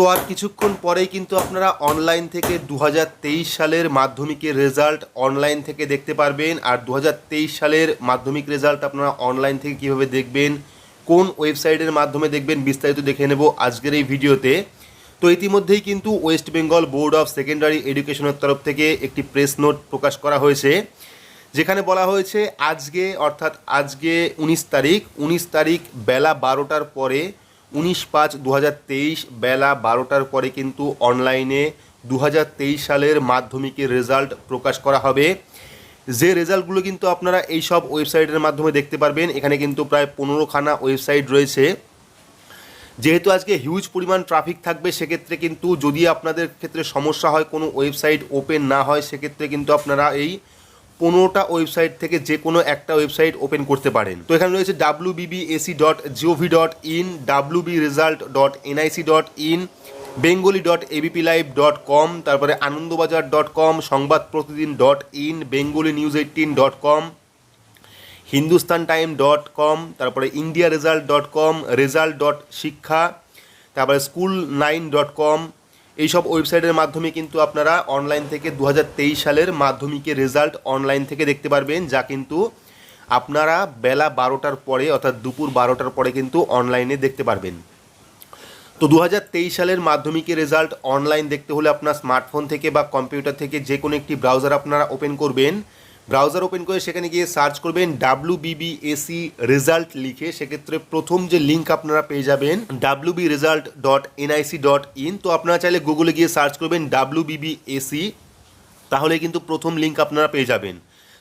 তো আর কিছুক্ষণ পরেই কিন্তু আপনারা অনলাইন থেকে দু হাজার তেইশ সালের মাধ্যমিকের রেজাল্ট অনলাইন থেকে দেখতে পারবেন। আর দু হাজার তেইশ সালের মাধ্যমিক রেজাল্ট আপনারা অনলাইন থেকে কীভাবে দেখবেন, কোন ওয়েবসাইটের মাধ্যমে দেখবেন বিস্তারিত দেখে নেব আজকের এই ভিডিওতে। তো ইতিমধ্যেই কিন্তু West Bengal board of secondary এডুকেশনের তরফ থেকে একটি প্রেস নোট প্রকাশ করা হয়েছে, যেখানে বলা হয়েছে, আজকে অর্থাৎ আজকে উনিশ তারিখ উনিশ তারিখ বেলা বারোটার পরে উনিশ পাঁচ দু বেলা বারোটার পরে কিন্তু অনলাইনে দু হাজার তেইশ সালের মাধ্যমিকের রেজাল্ট প্রকাশ করা হবে। যে রেজাল্টগুলো কিন্তু আপনারা এই সব ওয়েবসাইটের মাধ্যমে দেখতে পারবেন, এখানে কিন্তু প্রায় পনেরোখানা ওয়েবসাইট রয়েছে। যেহেতু আজকে হিউজ পরিমাণ ট্রাফিক থাকবে, সেক্ষেত্রে কিন্তু যদি আপনাদের ক্ষেত্রে সমস্যা হয়, কোনো ওয়েবসাইট ওপেন না হয়, সেক্ষেত্রে কিন্তু আপনারা এই পনেরোটা ওয়েবসাইট থেকে যে কোনো একটা ওয়েবসাইট ওপেন করতে পারেন। তো এখানে রয়েছে W BBSE dot GOV dot in W B result dot NIC dot in Bengali dot ABP live dot com তারপরে Anandabazar dot com Sangbad Pratidin dot in Bengali news eighteen dot com Hindustan time dot com তারপরে India result dot com result dot Shiksha তারপরে school nine dot com এইসব ওয়েবসাইটের মাধ্যমে কিন্তু আপনারা online থেকে দু হাজার তেইশ সালের মাধ্যমিকের রেজাল্ট অনলাইন থেকে দেখতে পারবেন, যা কিন্তু আপনারা বেলা বারোটার পরে অর্থাৎ দুপুর বারোটার পরে কিন্তু অনলাইনে দেখতে পারবেন। তো দু হাজার তেইশ সালের মাধ্যমিকের রেজাল্ট অনলাইন দেখতে হলে আপনার স্মার্টফোন থেকে বা কম্পিউটার থেকে যে কোনো একটি ব্রাউজার আপনারা ওপেন করবেন। ব্রাউজার ওপেন করে সেখানে গিয়ে সার্চ করবেন ডাব্লু বিবিএসি রেজাল্ট লিখে, সেক্ষেত্রে প্রথম যে লিঙ্ক আপনারা পেয়ে যাবেন W B result dot NIC dot in তো আপনারা চাইলে গুগলে গিয়ে সার্চ করবেন ডাব্লু বিবিএসি তাহলে কিন্তু প্রথম লিঙ্ক আপনারা পেয়ে যাবেন।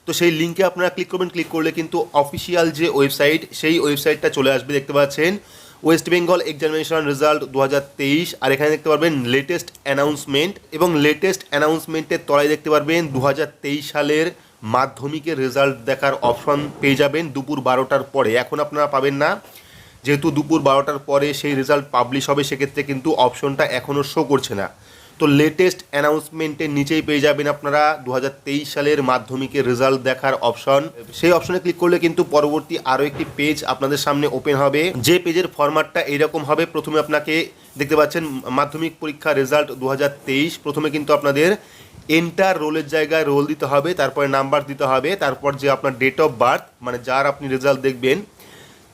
তো সেই লিঙ্কে আপনারা ক্লিক করবেন, ক্লিক করলে কিন্তু অফিসিয়াল যে ওয়েবসাইট, সেই ওয়েবসাইটটা চলে আসবে, দেখতে পাচ্ছেন। ওয়েস্ট বেঙ্গল এক্সামিনেশন রেজাল্ট দু হাজার তেইশ, আর এখানে দেখতে পারবেন লেটেস্ট অ্যানাউন্সমেন্ট এবং লেটেস্ট অ্যানাউন্সমেন্টের তলায় দেখতে পারবেন দু হাজার তেইশ সালের মাধ্যমিকের রেজাল্ট দেখার অপশন পেয়ে যাবেন দুপুর বারোটার পরে। এখন আপনারা পাবেন না। যেহেতু দুপুর বারোটার পরে সেই রেজাল্ট পাবলিশ হবে, সেক্ষেত্রে কিন্তু অপশনটা এখনও শো করছে না। তো লেটেস্ট অ্যানাউন্সমেন্টের নিচেই পেয়ে যাবেন আপনারা দু হাজার তেইশ সালের মাধ্যমিকের রেজাল্ট দেখার অপশন সেই অপশনে ক্লিক করলে কিন্তু পরবর্তী আরও একটি পেজ আপনাদের সামনে ওপেন হবে। যে পেজের ফরম্যাটটা এইরকম হবে, প্রথমে আপনাকে দেখতে পাচ্ছেন মাধ্যমিক পরীক্ষা রেজাল্ট দু হাজার তেইশ। প্রথমে কিন্তু আপনাদের এন্টার রোলের জায়গায় রোল দিতে হবে, তারপরে নাম্বার দিতে হবে, তারপর যে আপনার ডেট অফ বার্থ মানে যার আপনি রেজাল্ট দেখবেন,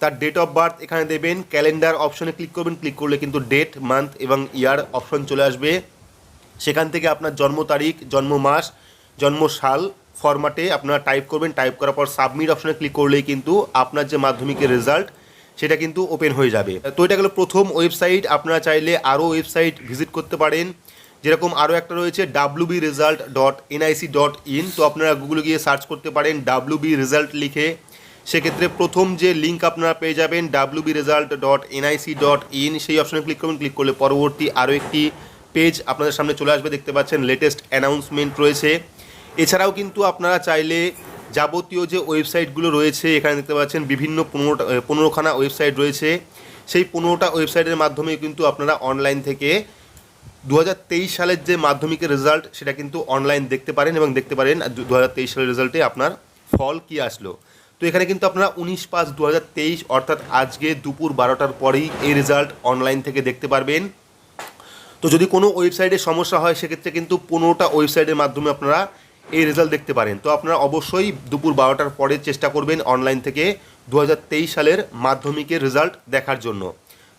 তার ডেট অফ বার্থ এখানে দেবেন ক্যালেন্ডার অপশনে ক্লিক করবেন ক্লিক করলে কিন্তু ডেট মান্থ এবং ইয়ার অপশন চলে আসবে। সেখান থেকে আপনার জন্ম তারিখ, জন্ম মাস, জন্ম সাল ফরম্যাটে আপনারা টাইপ করবেন টাইপ করার পর সাবমিট অপশনে ক্লিক করলেই কিন্তু আপনার যে মাধ্যমিকের রেজাল্ট সেটা কিন্তু ওপেন হয়ে যাবে। তো এটা গেলো প্রথম ওয়েবসাইট আপনারা চাইলে আরও ওয়েবসাইট ভিজিট করতে পারেন। যেরকম আরও একটা রয়েছে W B result dot NIC dot in তো আপনারা গুগলে গিয়ে সার্চ করতে পারেন ডাব্লু বি রেজাল্ট লিখে। সেক্ষেত্রে প্রথম যে লিঙ্ক আপনারা পেয়ে যাবেন W B result dot NIC dot in সেই অপশানে ক্লিক করবেন। ক্লিক করলে পরবর্তী আরও একটি পেজ আপনাদের সামনে চলে আসবে। দেখতে পাচ্ছেন লেটেস্ট অ্যানাউন্সমেন্ট রয়েছে। এছাড়াও কিন্তু আপনারা চাইলে যাবতীয় যে ওয়েবসাইটগুলো রয়েছে, এখানে দেখতে পাচ্ছেন বিভিন্ন পনেরোটা পনেরোখানা ওয়েবসাইট রয়েছে। সেই পনেরোটা ওয়েবসাইটের মাধ্যমে কিন্তু আপনারা অনলাইন থেকে দু হাজার তেইশ সালের যে মাধ্যমিকের রেজাল্ট সেটা কিন্তু অনলাইন দেখতে পারেন এবং দেখতে পারেন দু হাজার তেইশ সালের রেজাল্টে আপনার ফল কি আসলো। তো এখানে কিন্তু আপনারা উনিশ পাঁচ দু অর্থাৎ আজকে দুপুর বারোটার পরেই এই রেজাল্ট অনলাইন থেকে দেখতে পারবেন। তো যদি কোনো ওয়েবসাইটে সমস্যা হয়, সেক্ষেত্রে কিন্তু পনেরোটা ওয়েবসাইটের মাধ্যমে আপনারা এই রেজাল্ট দেখতে পারেন। তো আপনারা অবশ্যই দুপুর বারোটার পরে চেষ্টা করবেন অনলাইন থেকে দু হাজার তেইশ সালের মাধ্যমিকের রেজাল্ট দেখার জন্য।